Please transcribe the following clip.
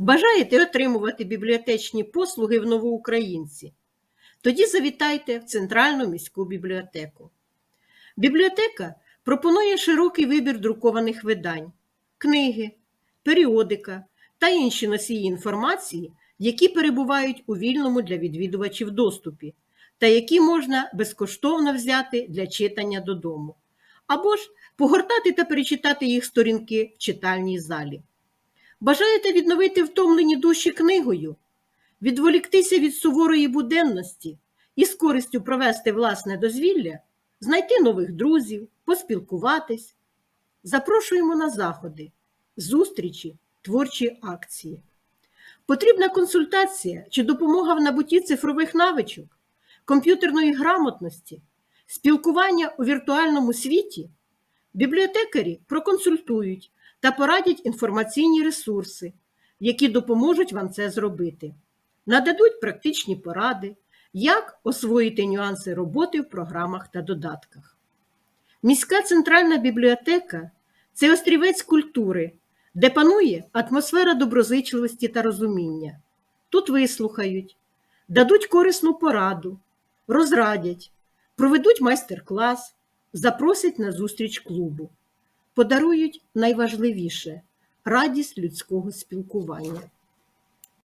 Бажаєте отримувати бібліотечні послуги в Новоукраїнці? Тоді завітайте в Центральну міську бібліотеку. Бібліотека пропонує широкий вибір друкованих видань, книги, періодика та інші носії інформації, які перебувають у вільному для відвідувачів доступі, та які можна безкоштовно взяти для читання додому, або ж погортати та перечитати їх сторінки в читальній залі. Бажаєте відновити втомлені душі книгою, відволіктися від суворої буденності і з користю провести власне дозвілля, знайти нових друзів, поспілкуватись. Запрошуємо на заходи, зустрічі, творчі акції. Потрібна консультація чи допомога в набутті цифрових навичок, комп'ютерної грамотності, спілкування у віртуальному світі. Бібліотекарі проконсультують та порадять інформаційні ресурси, які допоможуть вам це зробити. Нададуть практичні поради, як освоїти нюанси роботи в програмах та додатках. Міська центральна бібліотека це острівець культури, де панує атмосфера доброзичливості та розуміння. Тут вислухають, дадуть корисну пораду, розрадять, проведуть майстер-клас, запросять на зустріч клубу, подарують найважливіше радість людського спілкування.